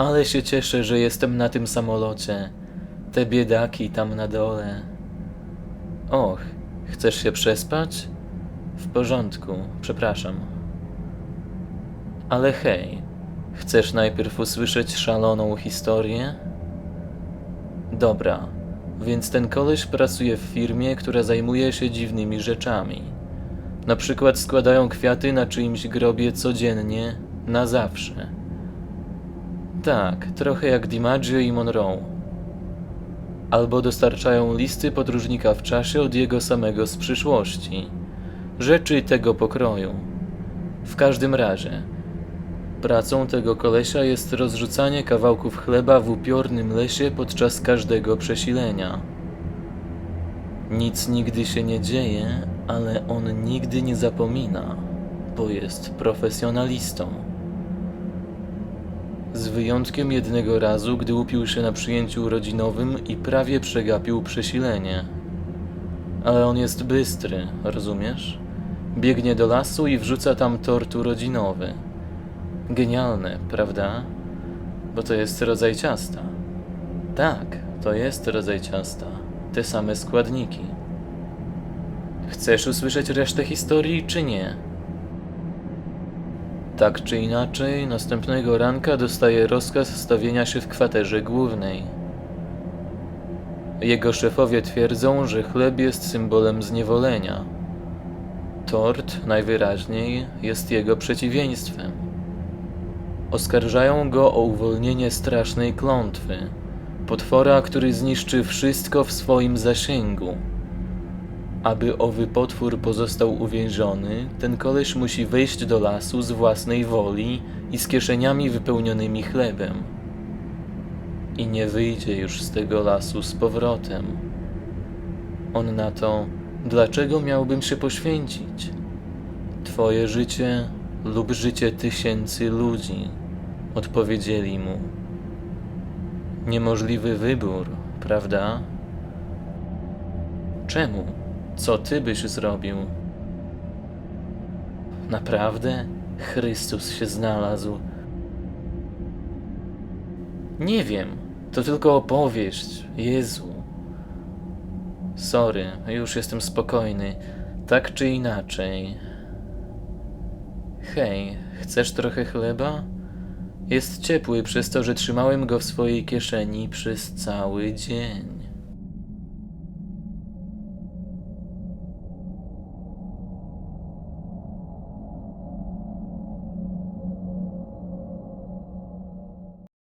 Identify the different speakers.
Speaker 1: Ale się cieszę, że jestem na tym samolocie. Te biedaki tam na dole. Och, chcesz się przespać? W porządku, przepraszam. Ale hej, chcesz najpierw usłyszeć szaloną historię? Dobra, więc ten koleś pracuje w firmie, która zajmuje się dziwnymi rzeczami. Na przykład składają kwiaty na czyimś grobie codziennie, na zawsze. Tak, trochę jak DiMaggio i Monroe. Albo dostarczają listy podróżnika w czasie od jego samego z przyszłości. Rzeczy tego pokroju. W każdym razie, pracą tego kolesia jest rozrzucanie kawałków chleba w upiornym lesie podczas każdego przesilenia. Nic nigdy się nie dzieje, ale on nigdy nie zapomina, bo jest profesjonalistą. Z wyjątkiem jednego razu, gdy upił się na przyjęciu urodzinowym i prawie przegapił przesilenie. Ale on jest bystry, rozumiesz? Biegnie do lasu i wrzuca tam tort urodzinowy. Genialne, prawda? Bo to jest rodzaj ciasta. Tak, to jest rodzaj ciasta. Te same składniki. Chcesz usłyszeć resztę historii, czy nie? Tak czy inaczej, następnego ranka dostaje rozkaz stawienia się w kwaterze głównej. Jego szefowie twierdzą, że chleb jest symbolem zniewolenia. Tort, najwyraźniej, jest jego przeciwieństwem. Oskarżają go o uwolnienie strasznej klątwy, potwora, który zniszczy wszystko w swoim zasięgu. Aby owy potwór pozostał uwięziony, ten koleś musi wejść do lasu z własnej woli i z kieszeniami wypełnionymi chlebem. I nie wyjdzie już z tego lasu z powrotem. On na to, dlaczego miałbym się poświęcić? Twoje życie lub życie tysięcy ludzi, odpowiedzieli mu. Niemożliwy wybór, prawda? Czemu? Co ty byś zrobił? Naprawdę? Chrystus się znalazł. Nie wiem, to tylko opowieść. Jezu. Sorry, już jestem spokojny. Tak czy inaczej. Hej, chcesz trochę chleba? Jest ciepły przez to, że trzymałem go w swojej kieszeni przez cały dzień.